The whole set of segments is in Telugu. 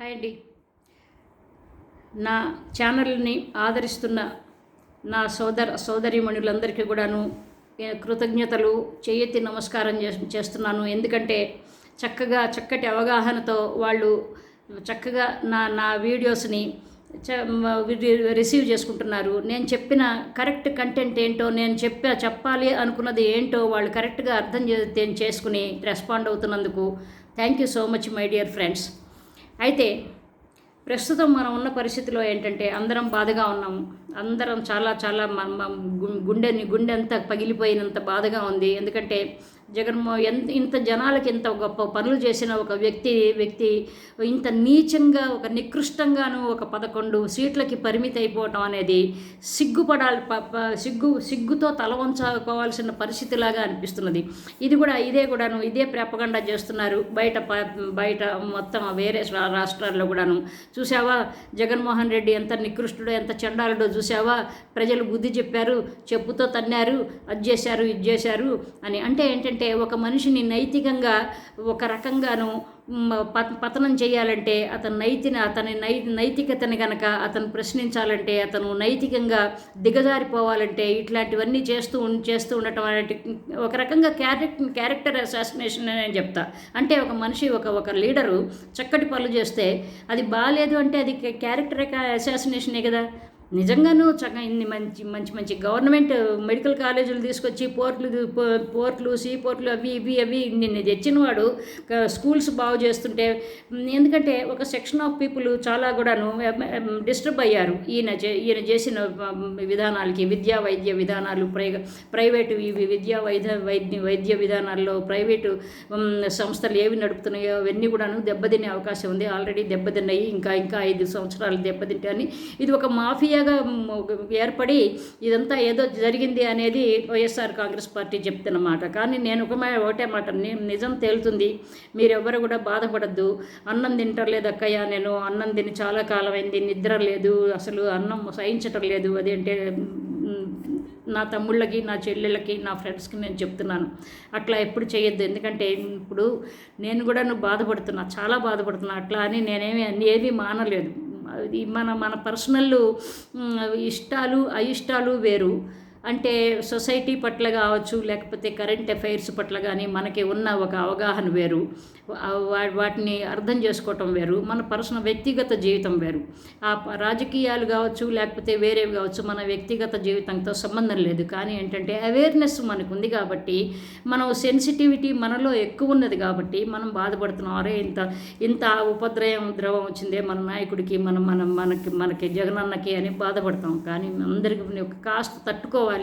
హాయ్ అండి. నా ఛానల్ని ఆదరిస్తున్న నా సోదర సోదరీమణులందరికీ కూడాను కృతజ్ఞతలు చేయెత్తి నమస్కారం చే- చేస్తున్నాను. ఎందుకంటే చక్కగా చక్కటి అవగాహనతో వాళ్ళు చక్కగా నా నా వీడియోస్ని రిసీవ్ చేసుకుంటున్నారు. నేను చెప్పిన కరెక్ట్ కంటెంట్ ఏంటో నేను చెప్పా చెప్పాలి అనుకున్నది ఏంటో వాళ్ళు కరెక్ట్గా అర్థం చేసుకుని respond అవుతున్నందుకు thank you so much my dear friends. అయితే ప్రస్తుతం మనం ఉన్న పరిస్థితిలో ఏంటంటే అందరం బాధగా ఉన్నాము. అందరం చాలా చాలా మ- గు- గుండెని గుండె అంతా పగిలిపోయినంత బాధగా ఉంది. ఎందుకంటే జగన్మో ఎంత ఇంత జనాలకి ఇంత గొప్ప పనులు చేసిన ఒక వ్యక్తి వ్యక్తి ఇంత నీచంగా ఒక నికృష్టంగాను ఒక పదకొండు సీట్లకి పరిమితి అయిపోవటం అనేది సిగ్గుపడాలి సిగ్గు సిగ్గుతో తల వంచుకోవాల్సిన పరిస్థితిలాగా అనిపిస్తున్నది. ఇది కూడా ఇదే కూడాను ఇదే ప్రేపగండా చేస్తున్నారు బయట బయట మొత్తం వేరే రాష్ట్రాల్లో కూడాను. చూసావా జగన్మోహన్ రెడ్డి ఎంత నికృష్టుడో ఎంత చండాలుడో చూసావా ప్రజలు బుద్ధి చెప్పారు చెప్పుతో తన్నారు అది చేశారు ఇది చేశారు అని. అంటే ఏంటంటే ఒక మనిషిని నైతికంగా ఒక రకంగాను పత పతనం చేయాలంటే అతని నైతిన అతని నై నైతికతని కనుక అతను ప్రశ్నించాలంటే అతను నైతికంగా దిగజారిపోవాలంటే ఇట్లాంటివన్నీ చేస్తూ ఉం- చేస్తూ ఉండటం అనేది ఒక రకంగా క్యారెక్టర్ క్యారెక్టర్ అసాసినేషన్ అని నేను చెప్తా. అంటే ఒక మనిషి ఒక ఒక లీడరు చక్కటి పనులు చేస్తే అది బాగాలేదు అంటే అది క్యారెక్టర్ అసాసినేషనే కదా. నిజంగాను చక్కగా ఇన్ని మంచి మంచి మంచి గవర్నమెంట్ మెడికల్ కాలేజీలు తీసుకొచ్చి పోర్ట్లు పోర్ట్లు సీ పోర్ట్లు అవి ఇవి అవి నిన్ను తెచ్చినవాడు స్కూల్స్ బాగు చేస్తుంటే ఎందుకంటే ఒక సెక్షన్ ఆఫ్ పీపుల్ చాలా కూడాను డిస్టర్బ్ అయ్యారు ఈయన చే- ఈయన చేసిన విధానాలకి విద్యా వైద్య విధానాలు ప్రై ప్రైవేటు ఇవి విద్యా వైద్య వైద్య వైద్య విధానాల్లో ప్రైవేటు సంస్థలు ఏవి నడుపుతున్నాయో అవన్నీ కూడాను దెబ్బతినే అవకాశం ఉంది. ఆల్రెడీ దెబ్బతిన్నాయి. ఇంకా ఇంకా ఐదు సంవత్సరాలు దెబ్బతింటాయని ఇది ఒక మాఫియా మీడియాగా ఏర్పడి ఇదంతా ఏదో జరిగింది అనేది వైఎస్ఆర్ కాంగ్రెస్ పార్టీ చెప్తున్నమాట కానీ నేను ఒక ఒకటే మాట నిజం తేలుతుంది. మీరెవ్వరు కూడా బాధపడద్దు. అన్నం తింటలేదు అక్కయ్య నేను. అన్నం తిని చాలా కాలం అయింది నిద్ర లేదు. అసలు అన్నం సహించటం లేదు. అదేంటే నా తమ్ముళ్ళకి నా చెల్లెళ్ళకి నా ఫ్రెండ్స్కి నేను చెప్తున్నాను. అట్లా ఎప్పుడు చేయొద్దు ఎందుకంటే ఇప్పుడు నేను కూడా నువ్వు బాధపడుతున్నా. చాలా బాధపడుతున్నా. అట్లా అని నేనేమి అన్ని ఏమీ మానలేదు. ఇది మన మన పర్సనల్ ఇష్టాలు అయిష్టాలు వేరు. అంటే సొసైటీ పట్ల కావచ్చు లేకపోతే కరెంట్ అఫైర్స్ పట్ల కానీ మనకి ఉన్న ఒక అవగాహన వేరు. వా- వాటిని అర్థం చేసుకోవటం వేరు. మన పర్సనల్ వ్యక్తిగత జీవితం వేరు. ఆ రాజకీయాలు కావచ్చు లేకపోతే వేరేవి కావచ్చు మన వ్యక్తిగత జీవితంతో సంబంధం లేదు. కానీ ఏంటంటే అవేర్నెస్ మనకు ఉంది కాబట్టి మనం సెన్సిటివిటీ మనలో ఎక్కువ ఉన్నది కాబట్టి మనం బాధపడుతున్నాం. అరే ఇంత ఇంత ఉపద్రయం ద్రవం వచ్చిందే మన నాయకుడికి మన మన మనకి మనకి జగనన్నకి అని బాధపడతాం. కానీ అందరికి ఒక కాస్త తట్టుకోవాలి.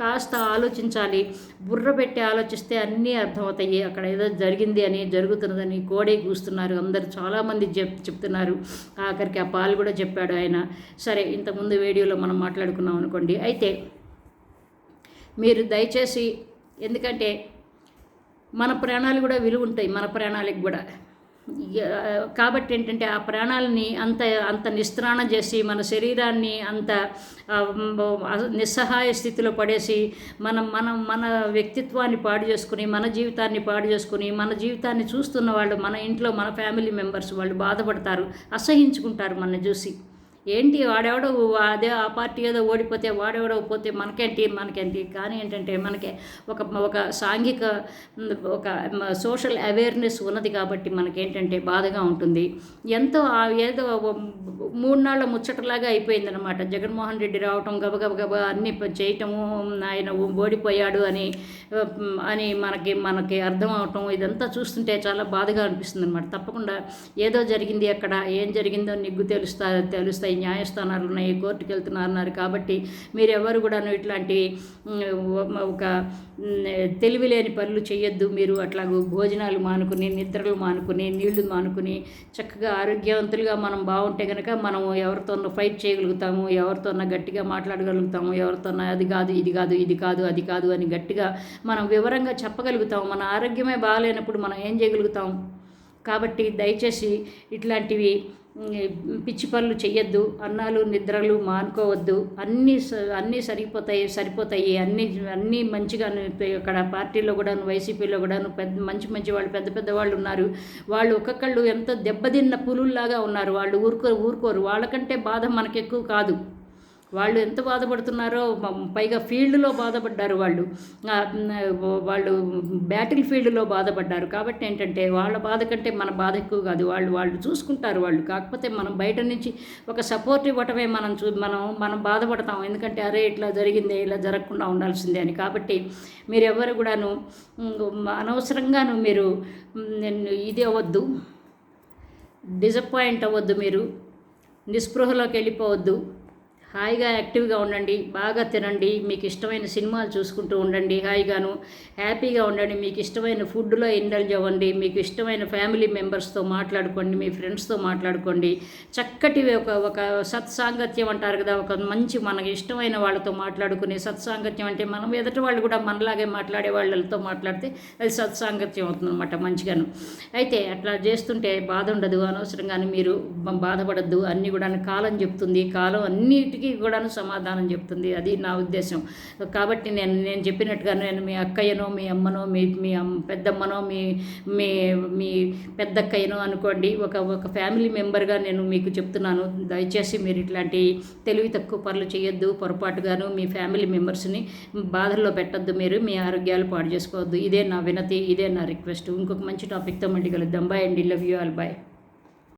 కాస్త ఆలోచించాలి. బుర్ర పెట్టి ఆలోచిస్తే అన్నీ అర్థమవుతాయి. అక్కడ ఏదో జరిగింది అని జరుగుతున్నదని కోడే కూస్తున్నారు అందరు చాలామంది చెప్ చెప్తున్నారు. ఆఖరికి ఆ పాలు కూడా చెప్పాడు ఆయన. సరే ఇంతకుముందు వీడియోలో మనం మాట్లాడుకున్నాం అనుకోండి. అయితే మీరు దయచేసి ఎందుకంటే మన ప్రాణాలు కూడా విలువ ఉంటాయి. మన ప్రాణాలకు కూడా. కాబట్టి ఏంటంటే ఆ ప్రాణాలని అంత అంత నిస్త్రాణ చేసి మన శరీరాన్ని అంత నిస్సహాయ స్థితిలో పడేసి మనం మనం మన వ్యక్తిత్వాన్ని పాడు చేసుకుని మన జీవితాన్ని పాడు చేసుకుని మన జీవితాన్ని చూస్తున్న వాళ్ళు మన ఇంట్లో మన ఫ్యామిలీ మెంబర్స్ వాళ్ళు బాధపడతారు అసహించుకుంటారు మన చూసి. ఏంటి వాడెవడో అదే ఆ పార్టీ ఏదో ఓడిపోతే వాడెవడో పోతే మనకేంటి మనకేంటి? కానీ ఏంటంటే మనకి ఒక ఒక సాంఘిక ఒక సోషల్ అవేర్నెస్ ఉన్నది కాబట్టి మనకేంటంటే బాధగా ఉంటుంది. ఎంతో ఏదో మూడు నాళ్ళ ముచ్చటలాగా అయిపోయిందనమాట జగన్మోహన్ రెడ్డి రావటం గబగబ గబ అన్ని చేయటము ఆయన ఓడిపోయాడు అని అని మనకి మనకి అర్థం అవటం ఇదంతా చూస్తుంటే చాలా బాధగా అనిపిస్తుంది అనమాట తప్పకుండా ఏదో జరిగింది అక్కడ ఏం జరిగిందో నిగ్గు తెలుస్తా తెలుస్తాయి న్యాయస్థానాలు ఉన్నాయి కోర్టుకు వెళ్తున్నారు కాబట్టి మీరు ఎవరు కూడాను ఇట్లాంటి ఒక తెలివి తెలివిలేని పనులు చేయొద్దు మీరు అట్లాగూ భోజనాలు మానుకుని నిద్రలు మానుకుని నీళ్ళు మానుకుని చక్కగా ఆరోగ్యవంతులుగా మనం బాగుంటే కనుక మనం ఎవరితోనో ఫైట్ చేయగలుగుతాము ఎవరితోనో గట్టిగా మాట్లాడగలుగుతాము ఎవరితోనో అది కాదు ఇది కాదు ఇది కాదు అది కాదు అని గట్టిగా మనం వివరంగా చెప్పగలుగుతాం మన ఆరోగ్యమే బాగాలేనప్పుడు మనం ఏం చేయగలుగుతాం కాబట్టి దయచేసి ఇట్లాంటివి పిచ్చి పనులు చెయ్యొద్దు అన్నాలు నిద్రలు మానుకోవద్దు అన్నీ స- అన్నీ సరిపోతాయి సరిపోతాయి అన్నీ అన్నీ మంచిగా అక్కడ పార్టీలో కూడాను వైసీపీలో కూడాను పెద్ద మంచి మంచి వాళ్ళు పెద్ద పెద్ద వాళ్ళు ఉన్నారు. వాళ్ళు ఒక్కొక్కళ్ళు ఎంతో దెబ్బతిన్న పులుల్లాగా ఉన్నారు. వాళ్ళు ఊరుకో ఊరుకోరు. వాళ్ళకంటే బాధ మనకి ఎక్కువ కాదు. వాళ్ళు ఎంత బాధపడుతున్నారో పైగా ఫీల్డ్లో బాధపడ్డారు వాళ్ళు. వాళ్ళు బ్యాటిల్ ఫీల్డ్లో బాధపడ్డారు. కాబట్టి ఏంటంటే వాళ్ళ బాధ కంటే మన బాధ ఎక్కువ కాదు. వాళ్ళు వాళ్ళు చూసుకుంటారు వాళ్ళు. కాకపోతే మనం బయట నుంచి ఒక సపోర్ట్ ఇవ్వటమే మనం చూ మనం మనం బాధపడతాం. ఎందుకంటే అరే ఇట్లా జరిగిందే ఇలా జరగకుండా ఉండాల్సిందే అని. కాబట్టి మీరు ఎవరు కూడాను అనవసరంగాను మీరు నేను ఇది అవ్వద్దు. డిసప్పాయింట్ అవ్వద్దు మీరు. నిస్పృహలోకి వెళ్ళిపోవద్దు. హాయిగా యాక్టివ్గా ఉండండి బాగా తినండి మీకు ఇష్టమైన సినిమాలు చూసుకుంటూ ఉండండి హాయిగాను. హ్యాపీగా ఉండండి మీకు ఇష్టమైన ఫుడ్లో ఇండల్జ్ అవ్వండి మీకు ఇష్టమైన ఫ్యామిలీ మెంబర్స్తో మాట్లాడుకోండి మీ ఫ్రెండ్స్తో మాట్లాడుకోండి. చక్కటి ఒక ఒక సత్సాంగత్యం అంటారు కదా ఒక మంచి మనకి ఇష్టమైన వాళ్ళతో మాట్లాడుకునే సత్సాంగత్యం అంటే మనం ఎదుటి వాళ్ళు కూడా మనలాగే మాట్లాడే వాళ్ళతో మాట్లాడితే అది సత్సాంగత్యం అవుతుందన్నమాట మంచిగాను. అయితే అట్లా చేస్తుంటే బాధ ఉండదు అనవసరంగానే మీరు బాధపడద్దు అన్నీ కూడా కాలం చెప్తుంది. కాలం అన్నిటి అన్నిటికీ కూడాను సమాధానం చెప్తుంది. అది నా ఉద్దేశం. కాబట్టి నేను నేను చెప్పినట్టుగా నేను మీ అక్కయ్యనో మీ అమ్మనో మీ మీ అమ్మ పెద్దమ్మనో మీ మీ మీ పెద్దక్కయ్యనో అనుకోండి ఒక ఒక ఫ్యామిలీ మెంబర్గా నేను మీకు చెప్తున్నాను. దయచేసి మీరు ఇట్లాంటి తెలివి తక్కువ పనులు చేయొద్దు పొరపాటుగాను మీ ఫ్యామిలీ మెంబర్స్ని బాధల్లో పెట్టొద్దు మీరు మీ ఆరోగ్యాలు పాడు చేసుకోవద్దు. ఇదే నా వినతి ఇదే నా రిక్వెస్ట్. ఇంకొక మంచి టాపిక్తో మళ్ళీ కలుద్దాం. బాయ్ అండి. Love you all. బాయ్.